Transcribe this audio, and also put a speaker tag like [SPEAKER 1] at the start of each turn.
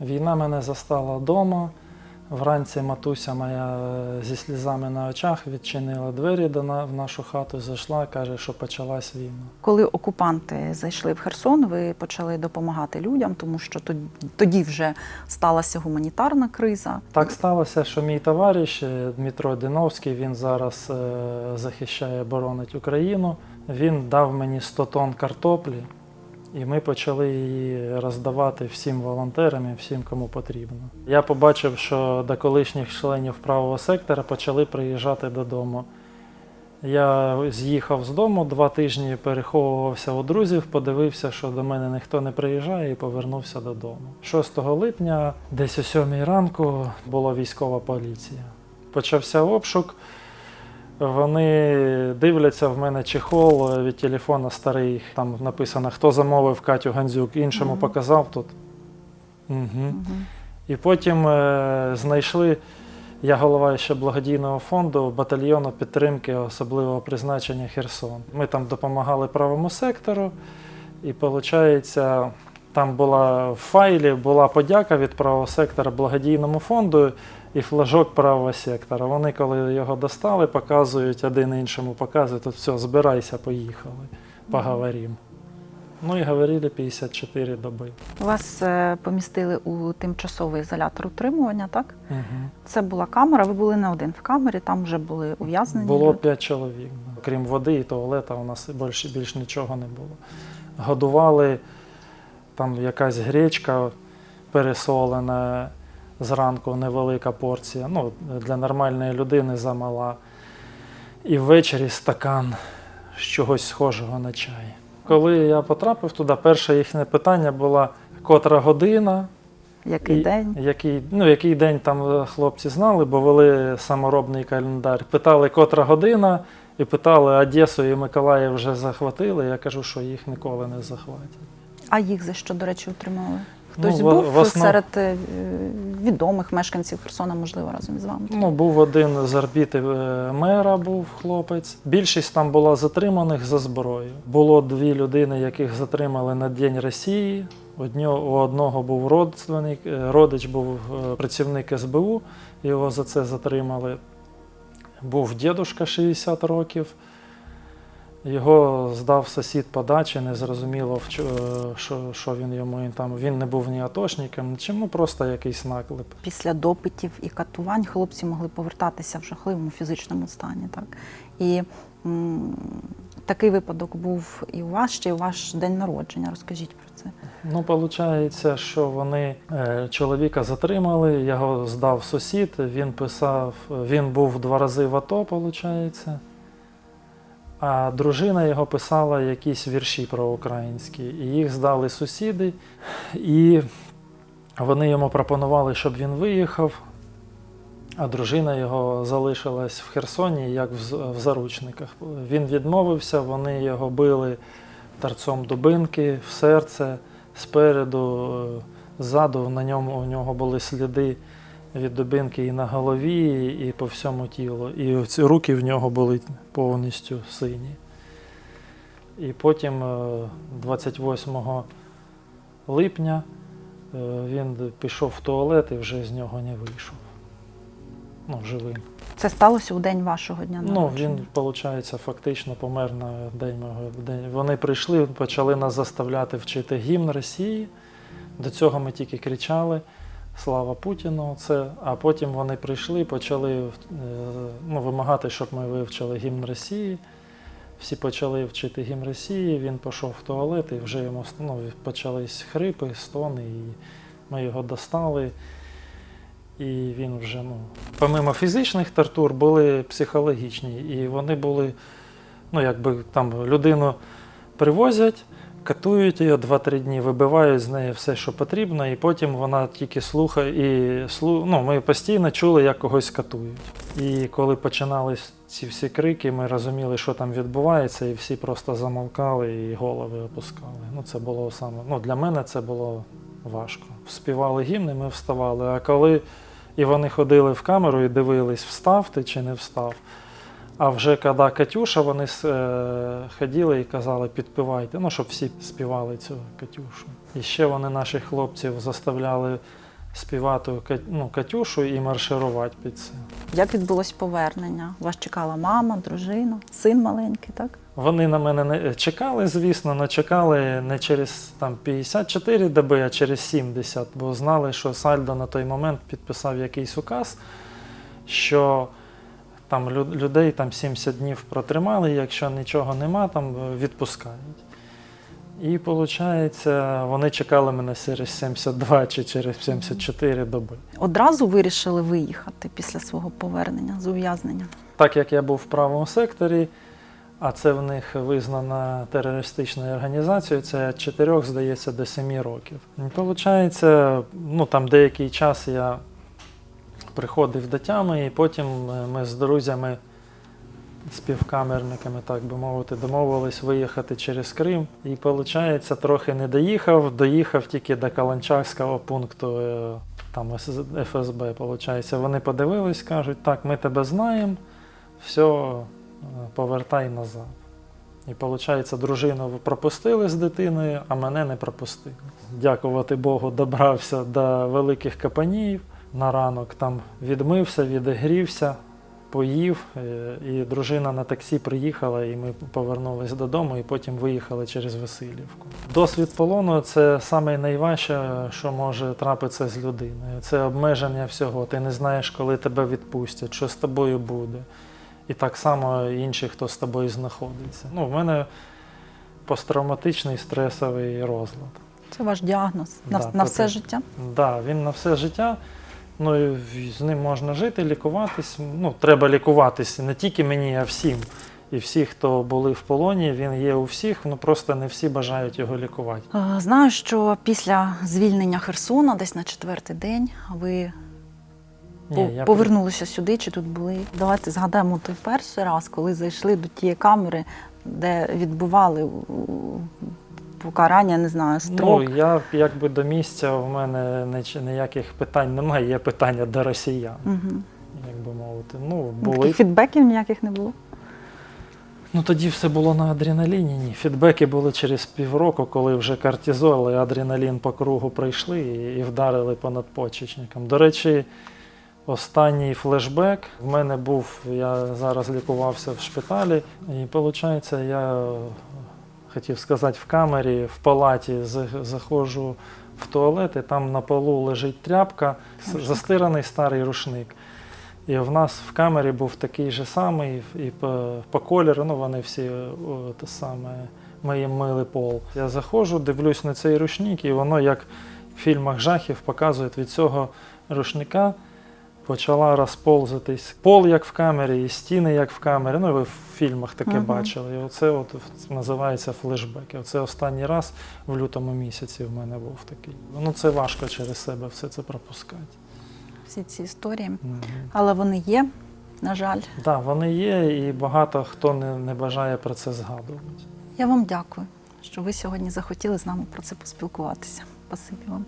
[SPEAKER 1] Війна мене застала вдома. Вранці матуся моя е, зі слізами на очах відчинила двері до на, в нашу хату, зайшла, каже, що почалась війна.
[SPEAKER 2] Коли окупанти зайшли в Херсон, ви почали допомагати людям, тому що тоді, тоді вже сталася гуманітарна криза.
[SPEAKER 1] Так сталося, що мій товариш е, Дмитро Диновський, він зараз е, захищає, боронить Україну. Він дав мені 100 тонн картоплі, і ми почали її роздавати всім волонтерам і всім, кому потрібно. Я побачив, що до колишніх членів правого сектора почали приїжджати додому. Я з'їхав з дому, два тижні переховувався у друзів, подивився, що до мене ніхто не приїжджає, і повернувся додому. 6 липня, десь о 7 ранку, була військова поліція. Почався обшук. Вони дивляться в мене чехол від телефона старий. Там написано, хто замовив Катю Гандзюк, іншому
[SPEAKER 2] Мгм.
[SPEAKER 1] показав тут. Угу.
[SPEAKER 2] Мгм.
[SPEAKER 1] І потім е, знайшли, я голова ще благодійного фонду батальйону підтримки особливого призначення Херсон. Ми там допомагали правому сектору, і виходить, там була в файлі була подяка від правого сектора благодійному фонду і флажок правого сектора. Вони, коли його достали, показують один іншому, показують, тут все, збирайся, поїхали, поговоримо. Ну і говорили 54 доби.
[SPEAKER 2] Вас е, помістили у тимчасовий ізолятор утримування, так?
[SPEAKER 1] Угу.
[SPEAKER 2] Це була камера, ви були не один в камері, там вже були ув'язнені.
[SPEAKER 1] Було
[SPEAKER 2] люди.
[SPEAKER 1] п'ять чоловік. да. Крім води і туалета, у нас більше, більш нічого не було. Годували там якась гречка пересолена зранку, невелика порція. Ну, для нормальної людини замала. І ввечері стакан з чогось схожого на чай. Коли я потрапив туди, перше їхнє питання було, котра година,
[SPEAKER 2] Який
[SPEAKER 1] і
[SPEAKER 2] день?
[SPEAKER 1] Який, ну, який день там е, хлопці знали, бо вели саморобний календар. Питали, котра година, і питали, Одесу і Миколаїв вже захватили. Я кажу, що їх ніколи не захватять.
[SPEAKER 2] А їх за що, до речі, утримали? Хтось
[SPEAKER 1] Ну,
[SPEAKER 2] був
[SPEAKER 1] в основ-
[SPEAKER 2] серед е, відомих мешканців Херсона, можливо, разом із вами?
[SPEAKER 1] Ну, був один з орбіти е, мера, був хлопець. Більшість там була затриманих за зброєю. Було дві людини, яких затримали на День Росії. Одньо- У одного був родственник, е, родич був працівник СБУ, його за це затримали. Був дідушка 60 років. Його здав сусід по дачі, не зрозуміло, що, що він йому там. Він не був ні атошником, ну просто якийсь наклеп.
[SPEAKER 2] Після допитів і катувань хлопці могли повертатися в жахливому фізичному стані. Так? І м, такий випадок був і у вас, ще й у ваш день народження. Розкажіть про це.
[SPEAKER 1] Ну, виходить, що вони е, чоловіка затримали, його здав сусід, він писав, він був два рази в АТО, виходить. А дружина його писала якісь вірші про українські. І їх здали сусіди. І вони йому пропонували, щоб він виїхав. А дружина його залишилась в Херсоні як в, заручниках. Він відмовився, вони його били торцом дубинки в серце спереду, е, ззаду на ньому у нього були сліди від дубинки і на голові, і по всьому тілу. І ці руки в нього були повністю сині. І потім, е, 28 липня, е, він пішов в туалет і вже з нього не вийшов. Ну, живим.
[SPEAKER 2] Це сталося у день вашого дня
[SPEAKER 1] Ну,
[SPEAKER 2] народження.
[SPEAKER 1] він, виходить, фактично помер на день мого день. Вони прийшли, почали нас заставляти вчити гімн Росії. До цього ми тільки кричали Слава Путіну! Це, а потім вони прийшли, і почали е, ну, вимагати, щоб ми вивчили гімн Росії. Всі почали вчити гімн Росії, він пішов в туалет і вже йому ну, почались хрипи, стони, і ми його достали. І він вже, ну, помимо фізичних тортур, були психологічні. І вони були, ну, якби там людину привозять, катують її 2-3 дні, вибивають з неї все, що потрібно, і потім вона тільки слухає і слу... ну, ми постійно чули, як когось катують. І коли починались ці всі крики, ми розуміли, що там відбувається, і всі просто замовкали і голови опускали. Ну, це було саме. Ну, для мене це було важко. Співали гімни, ми вставали. А коли і вони ходили в камеру і дивились, встав ти чи не встав. А вже коли Катюша, вони е, ходили і казали, підпівайте, ну, щоб всі співали цю Катюшу. І ще вони наших хлопців заставляли співати ну, Катюшу і марширувати під це.
[SPEAKER 2] Як відбулось повернення? Вас чекала мама, дружина, син маленький, так?
[SPEAKER 1] Вони на мене не чекали, звісно, але чекали не через там 54 доби, а через 70, бо знали, що Сальдо на той момент підписав якийсь указ, що там людей там 70 днів протримали, якщо нічого нема, там е, відпускають. І виходить, вони чекали мене через 72 чи через 74 доби.
[SPEAKER 2] Одразу вирішили виїхати після свого повернення з ув'язнення.
[SPEAKER 1] Так як я був в правому секторі, а це в них визнана терористичною організацією, це від 4, здається, до 7 років. І виходить, ну там деякий час я приходив до тями, і потім е, ми з друзями, співкамерниками, так би мовити, домовились виїхати через Крим. І виходить, трохи не доїхав, доїхав тільки до Каланчакського пункту. е, Там ФСБ, виходить. Вони подивились, кажуть, так, ми тебе знаємо, все, повертай назад. І виходить, дружину пропустили з дитиною, а мене не пропустили. Дякувати Богу, добрався до великих капанів. На ранок там відмився, відігрівся, поїв. е, І дружина на таксі приїхала, і ми повернулися додому, і потім виїхали через Васильівку. Досвід полону це саме найважче, що може трапитися з людиною. Це обмеження всього. Ти не знаєш, коли тебе відпустять, що з тобою буде. І так само інші, хто з тобою знаходиться. Ну, в мене посттравматичний стресовий розлад.
[SPEAKER 2] Це ваш діагноз на,
[SPEAKER 1] Да,
[SPEAKER 2] на все життя.
[SPEAKER 1] Да, він на все життя. Ну, з ним можна жити, лікуватись. Ну, треба лікуватись не тільки мені, а всім. І всі, хто були в полоні, він є у всіх, ну просто не всі бажають його лікувати.
[SPEAKER 2] Знаю, що після звільнення Херсона, десь на четвертий день, ви по-
[SPEAKER 1] Ні, я
[SPEAKER 2] повернулися сюди чи тут були. Давайте згадаємо той перший раз, коли зайшли до тієї камери, де відбували покарання, не знаю, строк.
[SPEAKER 1] Ну, я якби до місця в мене ніяких питань немає, є питання до росіян,
[SPEAKER 2] Угу.
[SPEAKER 1] як би мовити. Ну,
[SPEAKER 2] Таких фідбеків ніяких не було.
[SPEAKER 1] Ну тоді все було на адреналіні. Ні. Фідбеки були через півроку, коли вже кортизол і адреналін по кругу пройшли і, вдарили по надпочечникам. До речі, останній флешбек в мене був, я зараз лікувався в шпиталі, і виходить, я хотів сказати, в камері, в палаті заходжу в туалет, і там на полу лежить тряпка, застираний старий рушник. І в нас в камері був такий же самий, і по, по кольору, ну вони всі о, те саме, ми їм мили пол. Я заходжу, дивлюсь на цей рушник, і воно, як в фільмах жахів, показує від цього рушника почала розползатись. Пол як в камері, і стіни як в камері. Ну, ви в фільмах таке
[SPEAKER 2] Мгм.
[SPEAKER 1] бачили. І оце от називається флешбек. І оце останній раз в лютому місяці в мене був такий. Ну це важко через себе все це пропускати.
[SPEAKER 2] Всі ці історії.
[SPEAKER 1] Мгм.
[SPEAKER 2] Але вони є, на жаль.
[SPEAKER 1] Так, вони є, і багато хто не, не бажає про це згадувати.
[SPEAKER 2] Я вам дякую, що ви сьогодні захотіли з нами про це поспілкуватися. Спасибі вам.